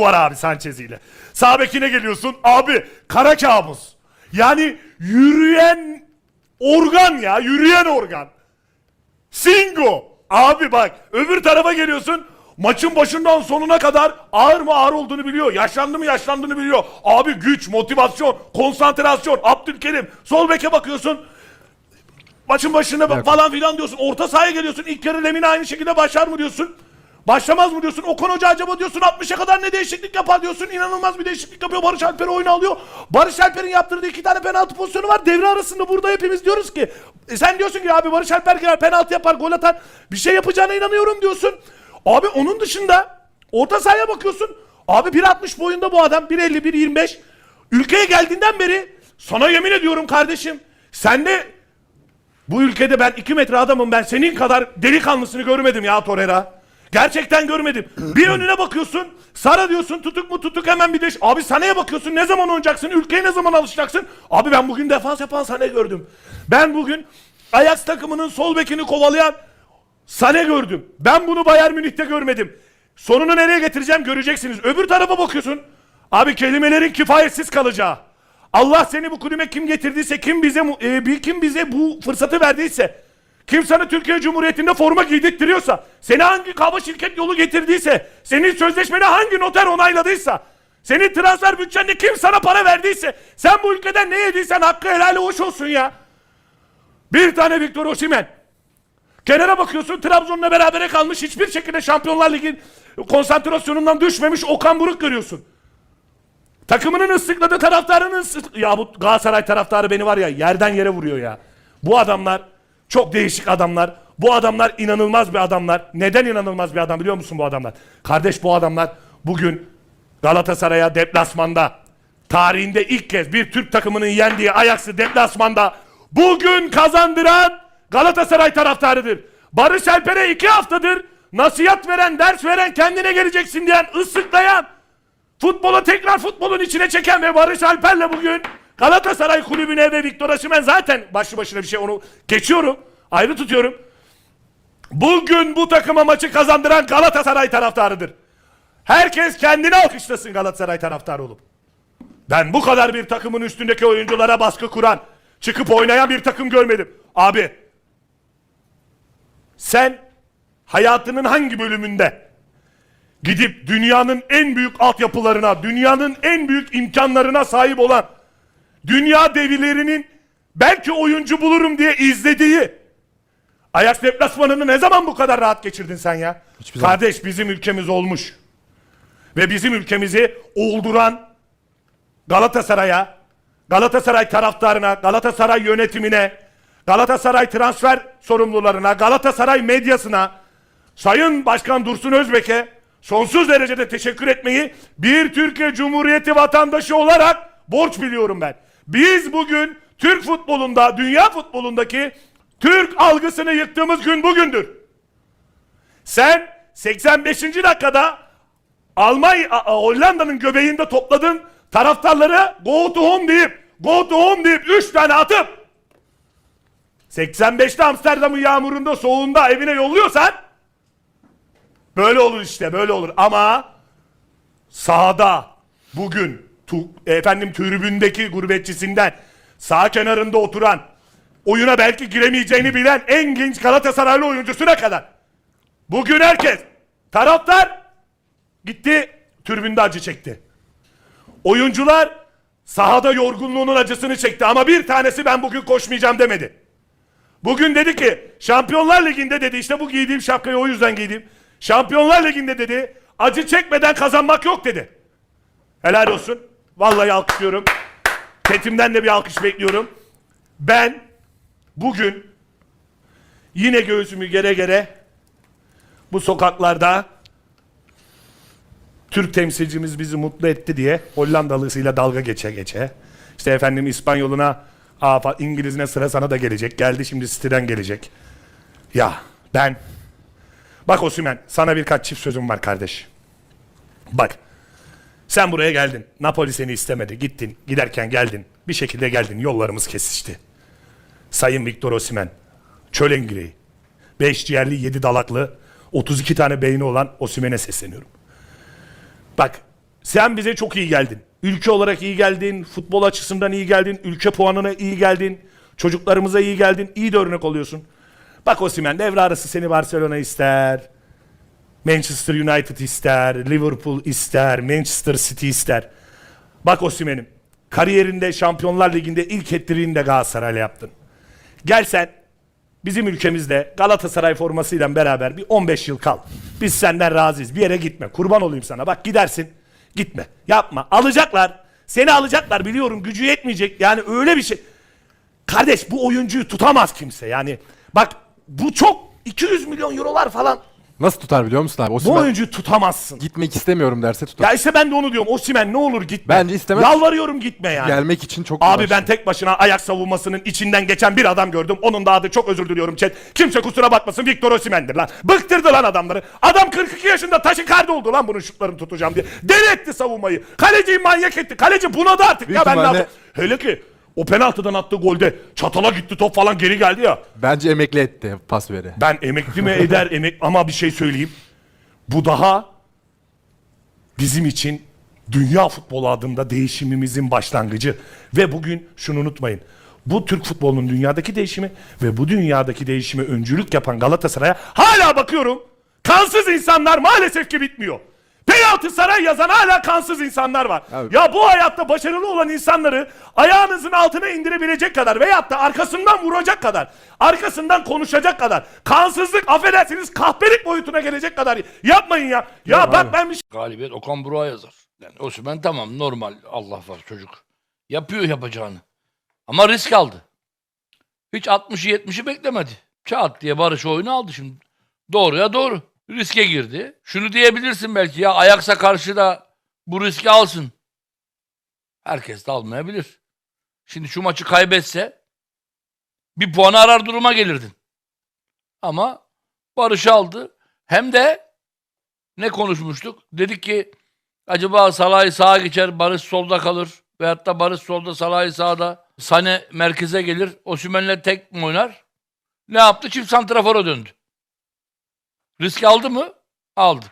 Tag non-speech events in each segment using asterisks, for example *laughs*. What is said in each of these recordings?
var abi Sanchez ile. Sağ bekine geliyorsun abi kara kabus. Yani yürüyen organ ya yürüyen organ. Singo. Abi bak öbür tarafa geliyorsun. Maçın başından sonuna kadar ağır mı ağır olduğunu biliyor. Yaşlandı mı yaşlandığını biliyor. Abi güç, motivasyon, konsantrasyon. Abdülkerim. Sol beke bakıyorsun. Maçın başında bak falan filan diyorsun. Orta sahaya geliyorsun. İlk yarı Lemine aynı şekilde başlar mı diyorsun. Başlamaz mı diyorsun? Okan Hoca acaba diyorsun 60'a kadar ne değişiklik yapar diyorsun. İnanılmaz bir değişiklik yapıyor. Barış Alper oyunu alıyor. Barış Alper'in yaptırdığı iki tane penaltı pozisyonu var. Devre arasında burada hepimiz diyoruz ki e sen diyorsun ki abi Barış Alper girer penaltı yapar gol atar. Bir şey yapacağına inanıyorum diyorsun. Abi onun dışında orta sahaya bakıyorsun. Abi 1.60 boyunda bu adam. 1.50 1.25. Ülkeye geldiğinden beri sana yemin ediyorum kardeşim. Sen de bu ülkede ben 2 metre adamım ben senin kadar delikanlısını görmedim ya Torreira. Gerçekten görmedim. Bir *clears throat* önüne bakıyorsun. Sara diyorsun tutuk mu tutuk hemen bir de. Abi Sane'ye bakıyorsun ne zaman oynayacaksın? Ülkeye ne zaman alışacaksın? Abi ben bugün defans yapan Sane gördüm. Ben bugün Ajax takımının sol bekini kovalayan Sane gördüm. Ben bunu Bayern Münih'te görmedim. Sonunu nereye getireceğim göreceksiniz. Öbür tarafa bakıyorsun. Abi kelimelerin kifayetsiz kalacağı. Allah seni bu kulübe kim getirdiyse, kim bize e, kim bize bu fırsatı verdiyse, kim sana Türkiye Cumhuriyeti'nde forma giydirttiriyorsa, seni hangi kahve şirket yolu getirdiyse, senin sözleşmeni hangi noter onayladıysa, senin transfer bütçende kim sana para verdiyse, sen bu ülkeden ne yediysen hakkı helali hoş olsun ya. Bir tane Victor Osimhen. Kenara bakıyorsun Trabzon'la berabere kalmış hiçbir şekilde Şampiyonlar Ligi konsantrasyonundan düşmemiş Okan Buruk görüyorsun. Takımının ıslıkladığı taraftarının ıslık... Ya bu Galatasaray taraftarı beni var ya yerden yere vuruyor ya. Bu adamlar çok değişik adamlar. Bu adamlar inanılmaz bir adamlar. Neden inanılmaz bir adam biliyor musun bu adamlar? Kardeş bu adamlar bugün Galatasaray'a deplasmanda tarihinde ilk kez bir Türk takımının yendiği Ajax'ı deplasmanda bugün kazandıran Galatasaray taraftarıdır. Barış Alper'e iki haftadır nasihat veren, ders veren, kendine geleceksin diyen, ıslıklayan, futbolu tekrar futbolun içine çeken ve Barış Alper'le bugün Galatasaray kulübüne ve Victor Osimhen zaten başlı başına bir şey onu geçiyorum. Ayrı tutuyorum. Bugün bu takıma maçı kazandıran Galatasaray taraftarıdır. Herkes kendini alkışlasın Galatasaray taraftarı olup. Ben bu kadar bir takımın üstündeki oyunculara baskı kuran, çıkıp oynayan bir takım görmedim. Abi, sen hayatının hangi bölümünde gidip dünyanın en büyük altyapılarına, dünyanın en büyük imkanlarına sahip olan, dünya devilerinin belki oyuncu bulurum diye izlediği Ajax deplasmanını ne zaman bu kadar rahat geçirdin sen ya? Hiçbir zaman. Kardeş bizim ülkemiz olmuş. Ve bizim ülkemizi olduran Galatasaray'a, Galatasaray taraftarına, Galatasaray yönetimine, Galatasaray transfer sorumlularına, Galatasaray medyasına, Sayın Başkan Dursun Özbek'e sonsuz derecede teşekkür etmeyi bir Türkiye Cumhuriyeti vatandaşı olarak borç biliyorum ben. Biz bugün Türk futbolunda, dünya futbolundaki Türk algısını yıktığımız gün bugündür. Sen 85. dakikada Almanya, Hollanda'nın göbeğinde topladın taraftarları go to home deyip go to home deyip 3 tane atıp 85'te Amsterdam'ın yağmurunda soğuğunda evine yolluyorsan böyle olur işte böyle olur ama sahada bugün tu, efendim tribündeki gurbetçisinden sağ kenarında oturan oyuna belki giremeyeceğini bilen en genç Galatasaraylı oyuncusuna kadar bugün herkes taraftar gitti tribünde acı çekti. Oyuncular sahada yorgunluğunun acısını çekti ama bir tanesi ben bugün koşmayacağım demedi. Bugün dedi ki Şampiyonlar Ligi'nde dedi işte bu giydiğim şapkayı o yüzden giydim. Şampiyonlar Ligi'nde dedi acı çekmeden kazanmak yok dedi. Helal olsun. Vallahi alkışlıyorum. Tetimden de bir alkış bekliyorum. Ben bugün yine göğsümü gere gere bu sokaklarda Türk temsilcimiz bizi mutlu etti diye Hollandalısıyla dalga geçe geçe. İşte efendim İspanyoluna, aa, fa- İngilizine sıra sana da gelecek. Geldi şimdi City'den gelecek. Ya ben... Bak Osimhen sana birkaç çift sözüm var kardeş. Bak sen buraya geldin. Napoli seni istemedi. Gittin. Giderken geldin. Bir şekilde geldin. Yollarımız kesişti. Sayın Victor Osimhen. Çöl Engire'yi. 5 ciğerli 7 dalaklı 32 tane beyni olan Osimhen'e sesleniyorum. Bak Sen bize çok iyi geldin. Ülke olarak iyi geldin, futbol açısından iyi geldin, ülke puanına iyi geldin, çocuklarımıza iyi geldin, iyi de örnek oluyorsun. Bak Osimhen devre arası seni Barcelona ister, Manchester United ister, Liverpool ister, Manchester City ister. Bak Osimhen'im, kariyerinde Şampiyonlar Ligi'nde ilk ettiğini de Galatasaray'la yaptın. Gel sen bizim ülkemizde Galatasaray formasıyla beraber bir 15 yıl kal. Biz senden razıyız. Bir yere gitme. Kurban olayım sana. Bak gidersin. Gitme. Yapma. Alacaklar. Seni alacaklar biliyorum. Gücü yetmeyecek. Yani öyle bir şey. Kardeş bu oyuncuyu tutamaz kimse. Yani bak bu çok 200 milyon eurolar falan. Nasıl tutar biliyor musun abi? Bu Osimhen oyuncuyu tutamazsın. gitmek istemiyorum derse tutar. Ya işte ben de onu diyorum. Osimhen ne olur gitme. Bence istemez. Yalvarıyorum gitme yani. Gelmek için çok Abi uğraştı. ben tek başına ayak savunmasının içinden geçen bir adam gördüm. Onun da adı çok özür diliyorum chat. Kimse kusura bakmasın Victor Osimhen'dir lan. Bıktırdı lan adamları. Adam 42 yaşında taşı kardı oldu lan bunun şutlarını tutacağım diye. Deli etti savunmayı. Kaleciyi manyak etti. Kaleci bunadı artık Büyük ya ben ne ihtimalle- yapayım? Hele ki o penaltıdan attığı golde çatala gitti top falan geri geldi ya. Bence emekli etti pas veri. Ben emekli mi eder *laughs* emek ama bir şey söyleyeyim. Bu daha bizim için dünya futbolu adında değişimimizin başlangıcı. Ve bugün şunu unutmayın. Bu Türk futbolunun dünyadaki değişimi ve bu dünyadaki değişime öncülük yapan Galatasaray'a hala bakıyorum. Kansız insanlar maalesef ki bitmiyor. Penaltı saray yazan hala kansız insanlar var. Abi- Ya bu hayatta başarılı olan insanları ayağınızın altına indirebilecek kadar veyahut da arkasından vuracak kadar, arkasından konuşacak kadar, kansızlık affedersiniz kahpelik boyutuna gelecek kadar yapmayın ya. Ya bak ben bir şey Galibiyet Okan Burak'a yazar. Yani Osimhen tamam normal Allah var çocuk. Yapıyor yapacağını. Ama risk aldı. Hiç 60'ı 70'i beklemedi. Çat diye Barış oyunu aldı şimdi. Doğruya doğru. Riske girdi. Şunu diyebilirsin belki ya Ajax'a karşı da bu riski alsın. Herkes de almayabilir. Şimdi şu maçı kaybetse bir puanı arar duruma gelirdin. Ama Barış aldı. Hem de ne konuşmuştuk? Dedik ki acaba Salah'ı sağa geçer, Barış solda kalır. Veyahut da Barış solda, Salah'ı sağda. Sane merkeze gelir. Osimhen'le tek mi oynar? Ne yaptı? Çift santrafora döndü. Risk aldı mı? Aldı.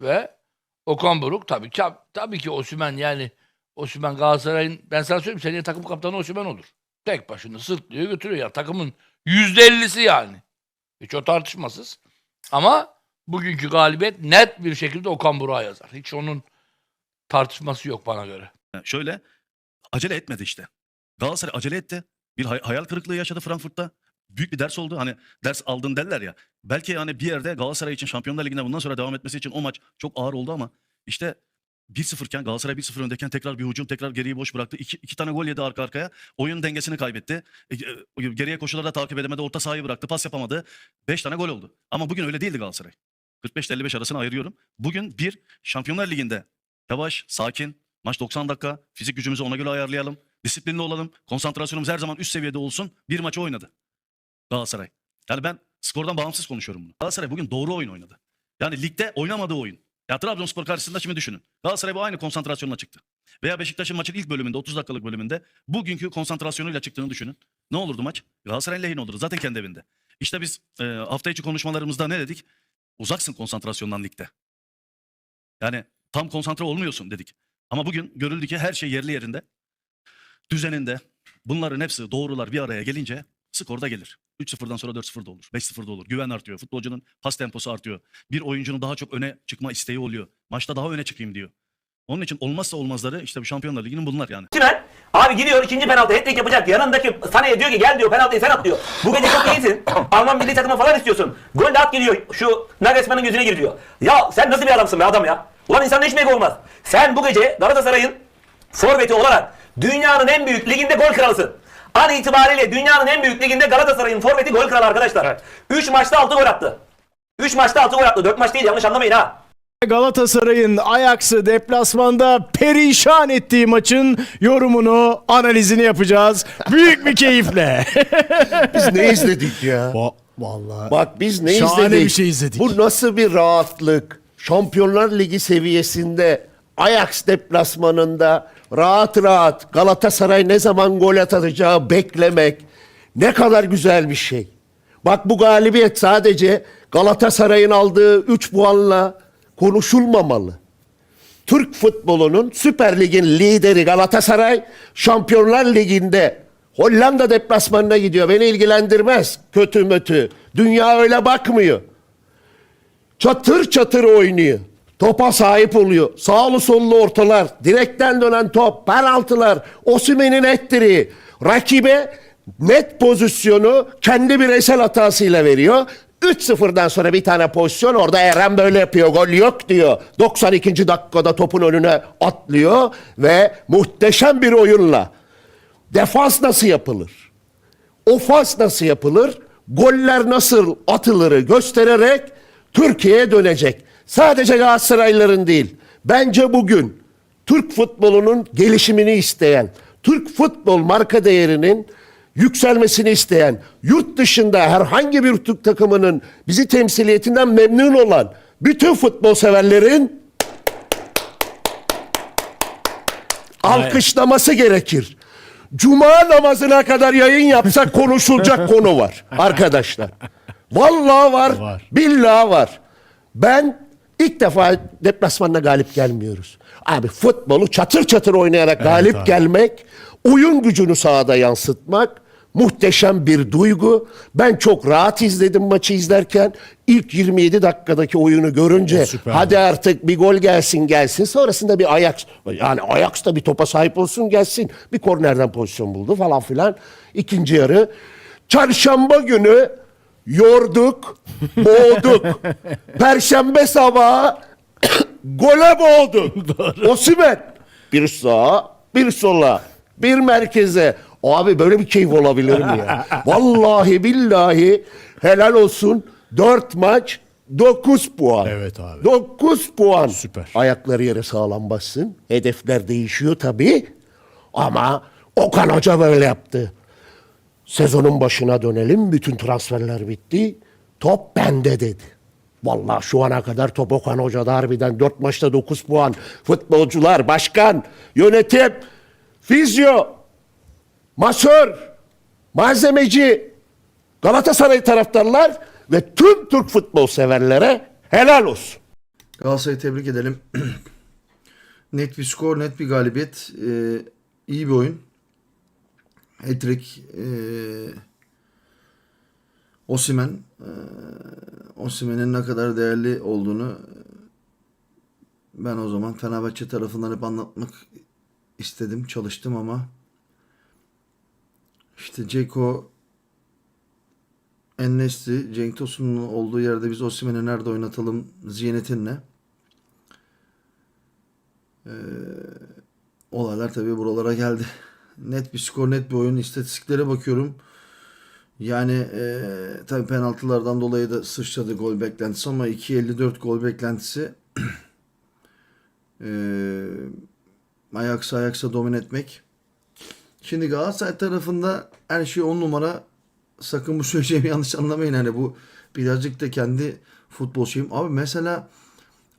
Ve Okan Buruk tabii ki tabii ki Osimhen yani Osimhen Galatasaray'ın ben sana söyleyeyim seneye takım kaptanı Osimhen olur. Tek başına sırtlıyor götürüyor ya takımın yüzde ellisi yani. Hiç o tartışmasız. Ama bugünkü galibiyet net bir şekilde Okan Burak'a yazar. Hiç onun tartışması yok bana göre. Şöyle acele etmedi işte. Galatasaray acele etti. Bir hay- hayal kırıklığı yaşadı Frankfurt'ta. Büyük bir ders oldu. Hani ders aldın derler ya. Belki yani bir yerde Galatasaray için Şampiyonlar Ligi'nde bundan sonra devam etmesi için o maç çok ağır oldu ama işte 1-0 iken Galatasaray 1-0 öndeyken tekrar bir hücum tekrar geriyi boş bıraktı. İki, iki tane gol yedi arka arkaya. Oyun dengesini kaybetti. E, e, Geriye koşuları da takip edemedi. Orta sahayı bıraktı. Pas yapamadı. 5 tane gol oldu. Ama bugün öyle değildi Galatasaray. 45-55 arasını ayırıyorum. Bugün bir Şampiyonlar Ligi'nde yavaş, sakin, maç 90 dakika, fizik gücümüzü ona göre ayarlayalım. Disiplinli olalım, konsantrasyonumuz her zaman üst seviyede olsun. Bir maçı oynadı Galatasaray. Yani ben skordan bağımsız konuşuyorum bunu. Galatasaray bugün doğru oyun oynadı. Yani ligde oynamadığı oyun. Ya Trabzonspor karşısında şimdi düşünün. Galatasaray bu aynı konsantrasyonla çıktı. Veya Beşiktaş'ın maçın ilk bölümünde 30 dakikalık bölümünde bugünkü konsantrasyonuyla çıktığını düşünün. Ne olurdu maç? Galatasaray'ın lehine olurdu. Zaten kendi evinde. İşte biz e, hafta içi konuşmalarımızda ne dedik? Uzaksın konsantrasyondan ligde. Yani tam konsantre olmuyorsun dedik. Ama bugün görüldü ki her şey yerli yerinde. Düzeninde. Bunların hepsi doğrular bir araya gelince skor da gelir. 3-0'dan sonra 4-0 da olur. 5-0 da olur. Güven artıyor. Futbolcunun pas temposu artıyor. Bir oyuncunun daha çok öne çıkma isteği oluyor. Maçta daha öne çıkayım diyor. Onun için olmazsa olmazları işte bu Şampiyonlar Ligi'nin bunlar yani. Osimhen abi gidiyor ikinci penaltı hat-trick yapacak. Yanındaki Sané'ye diyor ki gel diyor penaltıyı sen at diyor. Bu gece çok iyisin. *clears throat* Alman milli takımı falan istiyorsun. Gol de at geliyor. Şu Nagelsmann'ın gözüne gir diyor. Ya sen nasıl bir adamsın be adam ya? Ulan insan hiç mi olmaz? Sen bu gece Galatasaray'ın forveti olarak dünyanın en büyük liginde gol kralısın. An itibariyle dünyanın en büyük liginde Galatasaray'ın forveti gol kralı arkadaşlar. 3 maçta 6 gol attı. 3 maçta 6 gol attı. 4 maç değil yanlış anlamayın ha. Galatasaray'ın Ajax'ı deplasmanda perişan ettiği maçın yorumunu, analizini yapacağız. Büyük bir keyifle. *laughs* Biz ne izledik ya? Va- Vallahi. Bak biz ne Şahane izledik? bir şey izledik. Bu nasıl bir rahatlık? Şampiyonlar Ligi seviyesinde Ajax deplasmanında rahat rahat Galatasaray ne zaman gol atacağı beklemek ne kadar güzel bir şey. Bak bu galibiyet sadece Galatasaray'ın aldığı 3 puanla konuşulmamalı. Türk futbolunun Süper Lig'in lideri Galatasaray Şampiyonlar Ligi'nde Hollanda deplasmanına gidiyor. Beni ilgilendirmez. Kötü mötü. Dünya öyle bakmıyor. Çatır çatır oynuyor. Topa sahip oluyor. Sağlı sollu ortalar, direkten dönen top, penaltılar, Osimhen'in ettiriği. Rakibe net pozisyonu kendi bireysel hatasıyla veriyor. 3-0'dan sonra bir tane pozisyon orada Eren böyle yapıyor. Gol yok diyor. 92. dakikada topun önüne atlıyor ve muhteşem bir oyunla defans nasıl yapılır? ofans nasıl yapılır, goller nasıl atılırı göstererek Türkiye'ye dönecek. Sadece Galatasaraylıların değil. Bence bugün Türk futbolunun gelişimini isteyen, Türk futbol marka değerinin yükselmesini isteyen, yurt dışında herhangi bir Türk takımının bizi temsiliyetinden memnun olan bütün futbol severlerin alkışlaması gerekir. Cuma namazına kadar yayın yapsak *laughs* konuşulacak konu var arkadaşlar. Vallahi var, Var. billahi var. Ben ilk defa deplasmanla galip gelmiyoruz. Abi futbolu çatır çatır oynayarak galip abi. gelmek, oyun gücünü sahada yansıtmak muhteşem bir duygu. Ben çok rahat izledim maçı izlerken. İlk 27 dakikadaki oyunu görünce hadi artık bir gol gelsin gelsin. Sonrasında bir Ajax yani Ajax da bir topa sahip olsun gelsin. Bir kornerden pozisyon buldu falan filan. İkinci yarı. Çarşamba günü yorduk, boğduk. *laughs* Perşembe sabahı *coughs* gole boğduk. *laughs* Osimhen bir sağa, bir sola, bir merkeze. Abi böyle bir keyif olabilir mi ya? *laughs* Vallahi billahi helal olsun. 4 maç 9 puan. Evet abi. 9 puan. Süper. Ayakları yere sağlam bassın. Hedefler değişiyor tabii. Ama Okan Hoca böyle yaptı. Sezonun başına dönelim. Bütün transferler bitti. Top bende dedi. Vallahi şu ana kadar top Okan Hoca'da harbiden 4 maçta 9 puan. Futbolcular, başkan, yönetim, fizyo, masör, malzemeci, Galatasaray taraftarlar ve tüm Türk futbol severlere helal olsun. Galatasaray'ı tebrik edelim. *clears throat* net bir skor, net bir galibiyet. Ee, iyi bir oyun. Hat-trick. Ee, Osimen. Ee, Osimen'in ne kadar değerli olduğunu ben o zaman Fenerbahçe tarafından hep anlatmak istedim, çalıştım ama işte Ceko Ennesli, Cenk Tosun'un olduğu yerde biz Osimhen'i nerede oynatalım zihniyetinle. Ee, olaylar tabii buralara geldi. Net bir skor, net bir oyun. İstatistiklere bakıyorum. Yani e, tabii penaltılardan dolayı da sıçradı gol beklentisi ama 2.54 gol beklentisi *clears throat* e, Ajax'ı Ajax'a domine etmek. Şimdi Galatasaray tarafında her şey on numara. Sakın bu söyleyeceğimi *laughs* yanlış anlamayın. Hani bu birazcık da kendi futbol şeyim. Abi mesela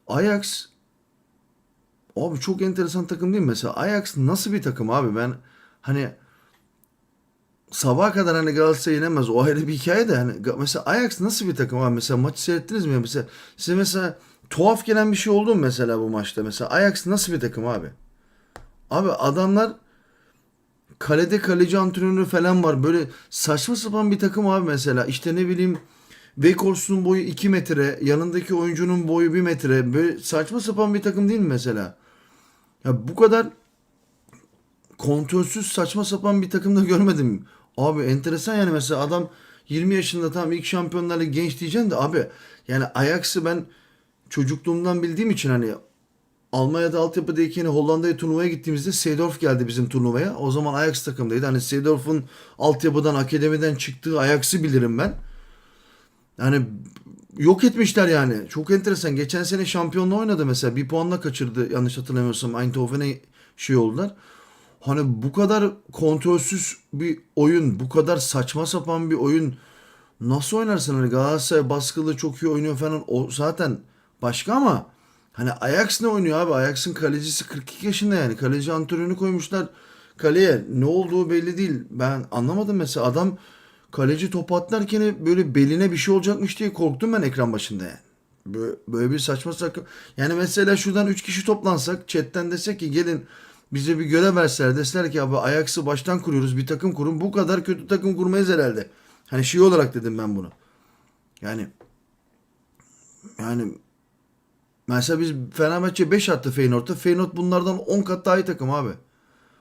Ajax abi çok enteresan takım değil mi? Mesela Ajax nasıl bir takım abi? Ben hani sabaha kadar hani Galatasaray yenemez. O ayrı bir hikaye de hani mesela Ajax nasıl bir takım abi? Mesela maçı seyrettiniz mi? Mesela size mesela tuhaf gelen bir şey oldu mu mesela bu maçta? Mesela Ajax nasıl bir takım abi? Abi adamlar kalede kaleci antrenörü falan var. Böyle saçma sapan bir takım abi mesela. İşte ne bileyim Weghorst'un boyu 2 metre, yanındaki oyuncunun boyu 1 metre. Böyle saçma sapan bir takım değil mi mesela? Ya bu kadar kontrolsüz saçma sapan bir takım da görmedim. Abi enteresan yani mesela adam 20 yaşında tam ilk Şampiyonlar Ligi genç diyeceksin de abi yani Ajax'ı ben çocukluğumdan bildiğim için hani Almanya'da altyapıdayken Hollanda'ya turnuvaya gittiğimizde Seedorf geldi bizim turnuvaya. O zaman Ajax takımdaydı. Hani Seedorf'un altyapıdan, akademiden çıktığı Ajax'ı bilirim ben. Yani yok etmişler yani. Çok enteresan. Geçen sene şampiyonluğu oynadı mesela. Bir puanla kaçırdı yanlış hatırlamıyorsam. Eindhoven'e şey oldular. Hani bu kadar kontrolsüz bir oyun, bu kadar saçma sapan bir oyun nasıl oynarsın? Hani Galatasaray baskılı çok iyi oynuyor falan. O zaten başka ama hani Ajax ne oynuyor abi? Ajax'ın kalecisi 42 yaşında yani. Kaleci antrenörünü koymuşlar kaleye. Ne olduğu belli değil. Ben anlamadım mesela. Adam kaleci top atlarken böyle beline bir şey olacakmış diye korktum ben ekran başında yani. Böyle, böyle bir saçma sapan. Yani mesela şuradan 3 kişi toplansak chatten desek ki gelin bize bir görev verseler deseler ki abi Ajax'ı baştan kuruyoruz bir takım kurun. Bu kadar kötü takım kurmayız herhalde. Hani şey olarak dedim ben bunu. Yani yani mesela biz Fenerbahçe 5 attı Feyenoord'a. Feyenoord bunlardan 10 kat daha iyi takım abi.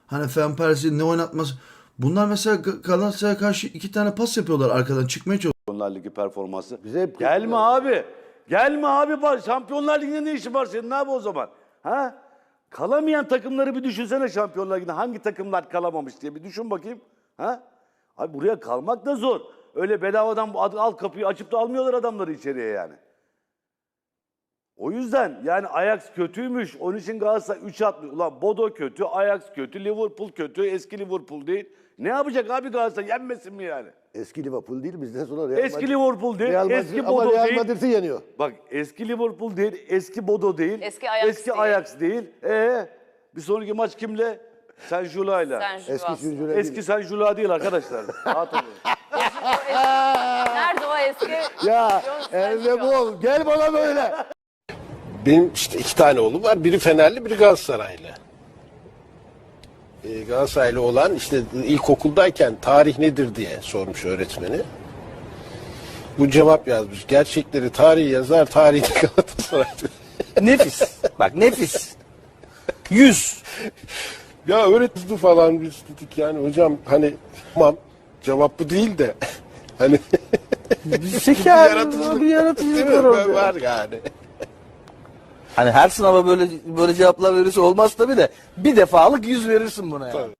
Hani Fen ne oynatmaz. Bunlar mesela Ga- Galatasaray'a karşı iki tane pas yapıyorlar arkadan çıkmaya çalışıyorlar. Şampiyonlar Ligi performansı. Bize hep Gelme abi. Gelme abi. Şampiyonlar Ligi'nde ne işin var senin abi o zaman? Ha? Kalamayan takımları bir düşünsene Şampiyonlar Ligi'nde. Hangi takımlar kalamamış diye bir düşün bakayım. Ha? Abi buraya kalmak da zor. Öyle bedavadan al kapıyı açıp da almıyorlar adamları içeriye yani. O yüzden yani Ajax kötüymüş. Onun için Galatasaray 3 atmıyor. Ulan Bodo kötü, Ajax kötü, Liverpool kötü, eski Liverpool değil. Ne yapacak abi Galatasaray? Yenmesin mi yani? eski Liverpool değil bizden sonra Real Eski Madrid- Liverpool değil, Real Madrid- eski ama Bodo Real değil. Madrid'i yeniyor. Bak eski Liverpool değil, eski Bodo değil, Eski Ajax eski değil. Ajax değil. Ee, bir sonraki maç kimle? Sen Jula'yla. Sen Eski Juvas. Süncü'yle Eski Sen Jula değil arkadaşlar. Rahat olun. *laughs* Nerede o eski? Ya Juvas. bol gel bana böyle. Benim işte iki tane oğlum var. Biri Fenerli, biri Galatasaraylı. Ee, Galatasaraylı olan işte ilkokuldayken tarih nedir diye sormuş öğretmeni. Bu cevap yazmış. Gerçekleri tarih yazar, tarihte *laughs* Galatasaray'dır. Nefis. Bak nefis. Yüz. ya öğretmeni falan biz dedik yani hocam hani tamam cevap bu değil de *laughs* hani Şeker. yaratıcılık yaratıcılık var var yani. Hani her sınava böyle böyle cevaplar verirse olmaz tabii de bir defalık yüz verirsin buna yani.